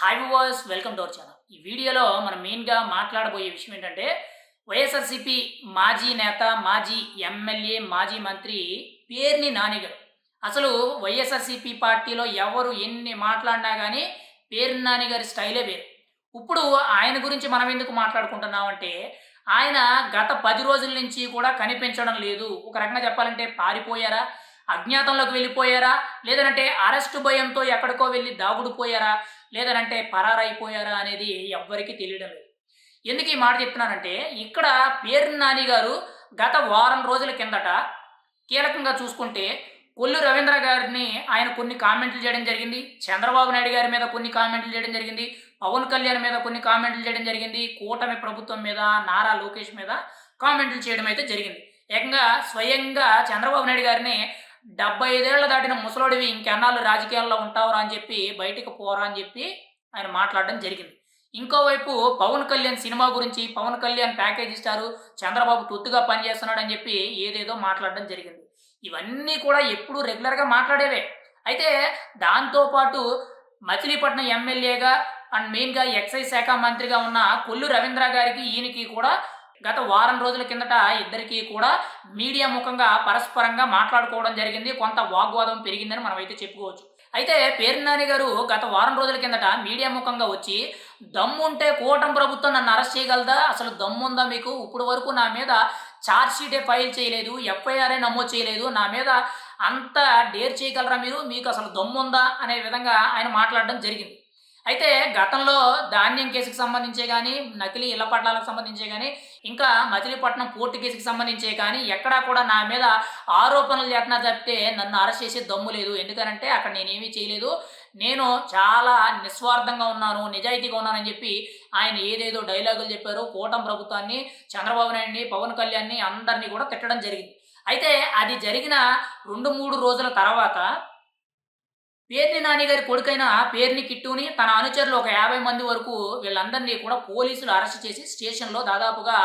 Hi voice welcome to our channel ఈ వీడియోలో మనం మెయిన్గా మాట్లాడబోయే విషయం ఏంటంటే వైఎస్ఆర్సీపీ మాజీ నేత మాజీ ఎమ్మెల్యే మాజీ మంత్రి పేర్ని నానిగారు. అసలు వైఎస్ఆర్సీపీ పార్టీలో ఎవరు ఎన్ని మాట్లాడినా కానీ పేర్ని నాని గారి స్టైలే వేరు. ఇప్పుడు ఆయన గురించి మనం ఎందుకు మాట్లాడుకుంటున్నామంటే ఆయన గత పది రోజుల నుంచి కూడా కనిపించడం లేదు. ఒక రకంగా చెప్పాలంటే పారిపోయారా? అజ్ఞాతంలోకి వెళ్ళిపోయారా? లేదంటే అరెస్టు భయంతో ఎక్కడికో వెళ్ళి దాగుడుపోయారా? లేదనంటే పరారైపోయారా అనేది ఎవ్వరికీ తెలియడం లేదు. ఎందుకు ఈ మాట చెప్తున్నానంటే ఇక్కడ పేరు నాని గారు గత వారం రోజుల కిందట కీలకంగా చూసుకుంటే కొల్లు రవీంద్ర గారిని ఆయన కొన్ని కామెంట్లు చేయడం జరిగింది. చంద్రబాబు నాయుడు గారి మీద కొన్ని కామెంట్లు చేయడం జరిగింది. పవన్ కళ్యాణ్ మీద కొన్ని కామెంట్లు చేయడం జరిగింది. కూటమి ప్రభుత్వం మీద నారా లోకేష్ మీద కామెంట్లు చేయడం అయితే జరిగింది. ఏకంగా స్వయంగా చంద్రబాబు నాయుడు గారిని డెబ్బై ఐదేళ్ళ దాటిన ముసలోడివి ఇంకెన్నాళ్ళు రాజకీయాల్లో ఉంటావురా అని చెప్పి బయటికి పోరా అని చెప్పి ఆయన మాట్లాడడం జరిగింది. ఇంకోవైపు పవన్ కళ్యాణ్ సినిమా గురించి పవన్ కళ్యాణ్ ప్యాకేజ్ ఇస్తారు చంద్రబాబు తొత్తుగా పనిచేస్తున్నాడు అని చెప్పి ఏదేదో మాట్లాడడం జరిగింది. ఇవన్నీ కూడా ఎప్పుడూ రెగ్యులర్గా మాట్లాడేవే. అయితే దాంతోపాటు మచిలీపట్నం ఎమ్మెల్యేగా అండ్ మెయిన్గా ఎక్సైజ్ శాఖ మంత్రిగా ఉన్న కొల్లు రవీంద్ర గారికి ఈయనకి కూడా గత వారం రోజుల కిందట ఇద్దరికీ కూడా మీడియా ముఖంగా పరస్పరంగా మాట్లాడుకోవడం జరిగింది. కొంత వాగ్వాదం పెరిగిందని మనం అయితే చెప్పుకోవచ్చు. అయితే పేర్నాని గారు గత వారం రోజుల కిందట మీడియా ముఖంగా వచ్చి దమ్ముంటే కూటమి ప్రభుత్వం నన్ను అరెస్ట్ చేయగలదా? అసలు దమ్ముందా మీకు? ఇప్పుడు వరకు నా మీద ఛార్జ్షీటే ఫైల్ చేయలేదు ఎఫ్ఐఆర్ఏ నమోదు చేయలేదు. నా మీద అంత డేర్ చేయగలరా మీరు? మీకు అసలు దమ్ముందా? అనే విధంగా ఆయన మాట్లాడడం జరిగింది. అయితే గతంలో ధాన్యం కేసుకు సంబంధించే కానీ నకిలీ ఇళ్ళ పట్టాలకు సంబంధించే కానీ ఇంకా మచిలీపట్నం పోర్టు కేసుకి సంబంధించే కానీ ఎక్కడా కూడా నా మీద ఆరోపణలు చేస్తున్నా చెప్తే నన్ను అరెస్ట్ చేసే దమ్ము లేదు. ఎందుకనంటే అక్కడ నేనేమీ చేయలేదు. నేను చాలా నిస్వార్థంగా ఉన్నాను నిజాయితీగా ఉన్నానని చెప్పి ఆయన ఏదేదో డైలాగులు చెప్పారో. కూటమి ప్రభుత్వాన్ని చంద్రబాబు నాయుడిని పవన్ కళ్యాణ్ని అందరినీ కూడా తిట్టడం జరిగింది. అయితే అది జరిగిన రెండు మూడు రోజుల తర్వాత పేర్ని నాని గారి కొడుకైన పేర్ని కిట్టుని తన అనుచరులు ఒక యాభై మంది వరకు వీళ్ళందరినీ కూడా పోలీసులు అరెస్ట్ చేసి స్టేషన్లో దాదాపుగా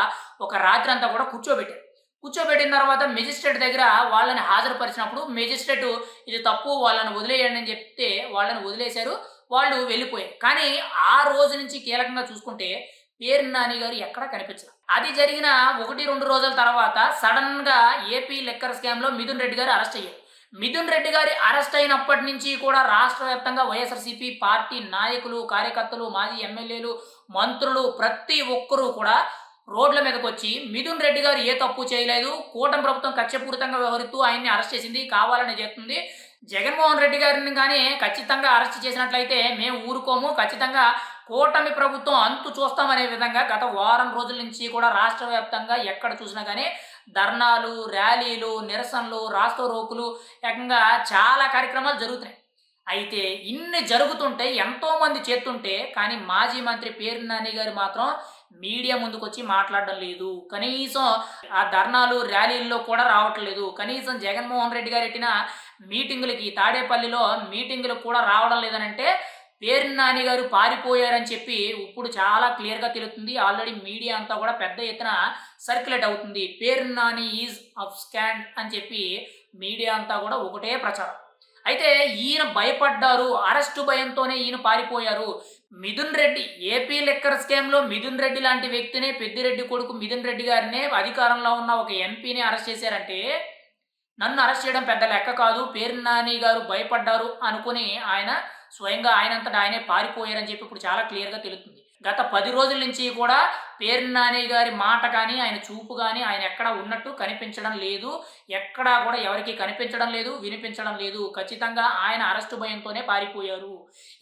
ఒక రాత్రి అంతా కూడా కూర్చోబెట్టారు. కూర్చోబెట్టిన తర్వాత మెజిస్ట్రేట్ దగ్గర వాళ్ళని హాజరుపరిచినప్పుడు మెజిస్ట్రేట్ ఇది తప్పు వాళ్ళని వదిలేయండి అని చెప్తే వాళ్ళని వదిలేశారు వాళ్ళు వెళ్ళిపోయారు. కానీ ఆ రోజు నుంచి కీలకంగా చూసుకుంటే పేరు నాని గారు ఎక్కడా కనిపించరు. అది జరిగిన ఒకటి రెండు రోజుల తర్వాత సడన్గా ఏపీ లెక్కర్ స్కామ్లో మిథున్ రెడ్డి గారు అరెస్ట్ అయ్యారు. మిథున్ రెడ్డి గారి అరెస్ట్ అయినప్పటి నుంచి కూడా రాష్ట్ర వ్యాప్తంగా వైఎస్ఆర్సీపీ పార్టీ నాయకులు కార్యకర్తలు మాజీ ఎమ్మెల్యేలు మంత్రులు ప్రతి ఒక్కరూ కూడా రోడ్ల మీదకి వచ్చి మిథున్ రెడ్డి గారు ఏ తప్పు చేయలేదు కూటమి ప్రభుత్వం కక్షపూరితంగా వ్యవహరిస్తూ ఆయన్ని అరెస్ట్ చేసింది కావాలని చేస్తుంది. జగన్మోహన్ రెడ్డి గారిని కానీ ఖచ్చితంగా అరెస్ట్ చేసినట్లయితే మేము ఊరుకోము. ఖచ్చితంగా కూటమి ప్రభుత్వం అంతు చూస్తామనే విధంగా గత వారం రోజుల నుంచి కూడా రాష్ట్ర వ్యాప్తంగా ఎక్కడ చూసినా కానీ ధర్నాలు ర్యాలీలు నిరసనలు రాస్తో రోకులు ఏకంగా చాలా కార్యక్రమాలు జరుగుతున్నాయి. అయితే ఇన్ని జరుగుతుంటే ఎంతోమంది చేస్తుంటే కానీ మాజీ మంత్రి పేరు నాని గారు మాత్రం మీడియా ముందుకు వచ్చి మాట్లాడడం లేదు. కనీసం ఆ ధర్నాలు ర్యాలీల్లో కూడా రావట్లేదు. కనీసం జగన్మోహన్ రెడ్డి గారు పెట్టిన మీటింగులకి తాడేపల్లిలో మీటింగులకు కూడా రావడం లేదనంటే పేరు నాని గారు పారిపోయారని చెప్పి ఇప్పుడు చాలా క్లియర్గా తెలుస్తుంది. ఆల్రెడీ మీడియా అంతా కూడా పెద్ద ఎత్తున సర్క్యులేట్ అవుతుంది. పేరు నాని ఈజ్ అప్ స్కాండ్ అని చెప్పి మీడియా అంతా కూడా ఒకటే ప్రచారం. అయితే ఈయన భయపడ్డారు అరెస్టు భయంతోనే ఈయన పారిపోయారు. మిథున్ రెడ్డి ఏపీ లెక్కర్ స్కామ్లో మిథున్ రెడ్డి లాంటి వ్యక్తినే పెద్దిరెడ్డి కొడుకు మిథున్ రెడ్డి గారినే అధికారంలో ఉన్న ఒక ఎంపీని అరెస్ట్ చేశారంటే నన్ను అరెస్ట్ చేయడం పెద్ద లెక్క కాదు. పేరు నాని గారు భయపడ్డారు అనుకుని ఆయన స్వయంగా ఆయనంతటా ఆయనే పారిపోయారని చెప్పి ఇప్పుడు చాలా క్లియర్గా తెలుస్తుంది. గత పది రోజుల నుంచి కూడా పేరు నాని గారి మాట కానీ ఆయన చూపు కానీ ఆయన ఎక్కడ ఉన్నట్టు కనిపించడం లేదు. ఎక్కడా కూడా ఎవరికి కనిపించడం లేదు వినిపించడం లేదు. ఖచ్చితంగా ఆయన అరెస్టు భయంతోనే పారిపోయారు.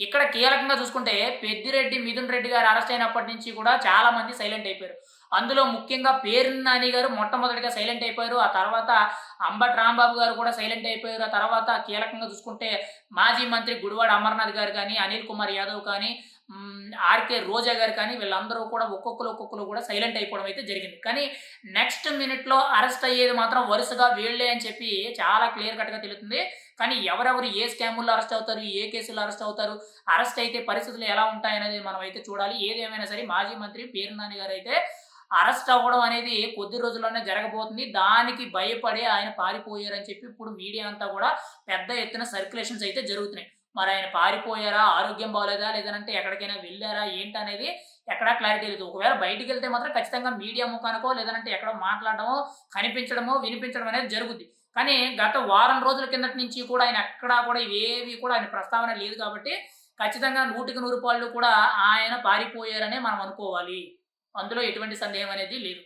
ఇక్కడ కీలకంగా చూసుకుంటే పెద్దిరెడ్డి మిథున్ రెడ్డి గారు అరెస్ట్ అయినప్పటి నుంచి కూడా చాలామంది సైలెంట్ అయిపోయారు. అందులో ముఖ్యంగా పేరు నాని గారు మొట్టమొదటిగా సైలెంట్ అయిపోయారు. ఆ తర్వాత అంబట్ రాంబాబు గారు కూడా సైలెంట్ అయిపోయారు. ఆ తర్వాత కీలకంగా చూసుకుంటే మాజీ మంత్రి గుడివాడ అమర్నాథ్ గారు కానీ అనిల్ కుమార్ యాదవ్ కానీ ఆర్కే రోజా గారు కానీ వీళ్ళందరూ కూడా ఒక్కొక్కరు ఒక్కొక్కరు కూడా సైలెంట్ అయిపోవడం అయితే జరిగింది. కానీ నెక్స్ట్ మినిట్లో అరెస్ట్ అయ్యేది మాత్రం వరుసగా వీళ్ళే అని చెప్పి చాలా క్లియర్ కట్గా తెలుస్తుంది. కానీ ఎవరెవరు ఏ స్కాముల్లో అరెస్ట్ అవుతారు ఏ కేసుల్లో అరెస్ట్ అవుతారు అరెస్ట్ అయితే పరిస్థితులు ఎలా ఉంటాయనేది మనం అయితే చూడాలి. ఏదేమైనా సరే మాజీ మంత్రి పేరు నాని గారు అయితే అరెస్ట్ అవ్వడం అనేది కొద్ది రోజుల్లోనే జరగబోతుంది. దానికి భయపడి ఆయన పారిపోయారని చెప్పి ఇప్పుడు మీడియా అంతా కూడా పెద్ద ఎత్తున సర్క్యులేషన్స్ అయితే జరుగుతున్నాయి. మరి ఆయన పారిపోయారా? ఆరోగ్యం బాగోలేదా లేదంటే ఎక్కడికైనా వెళ్ళారా? ఏంటనేది ఎక్కడా క్లారిటీ లేదు. ఒకవేళ బయటికి వెళ్తే మాత్రం ఖచ్చితంగా మీడియా ముఖానికో లేదంటే ఎక్కడో మాట్లాడడమో కనిపించడమో వినిపించడం అనేది జరుగుద్ది. కానీ గత వారం రోజుల కిందటి నుంచి కూడా ఆయన ఎక్కడా కూడా ఇవేవి కూడా ఆయన ప్రస్తావన లేదు కాబట్టి ఖచ్చితంగా నూటికి నూరు పాళ్ళు కూడా ఆయన పారిపోయారనే మనం అనుకోవాలి. అందులో ఎటువంటి సందేహం అనేది లేదు.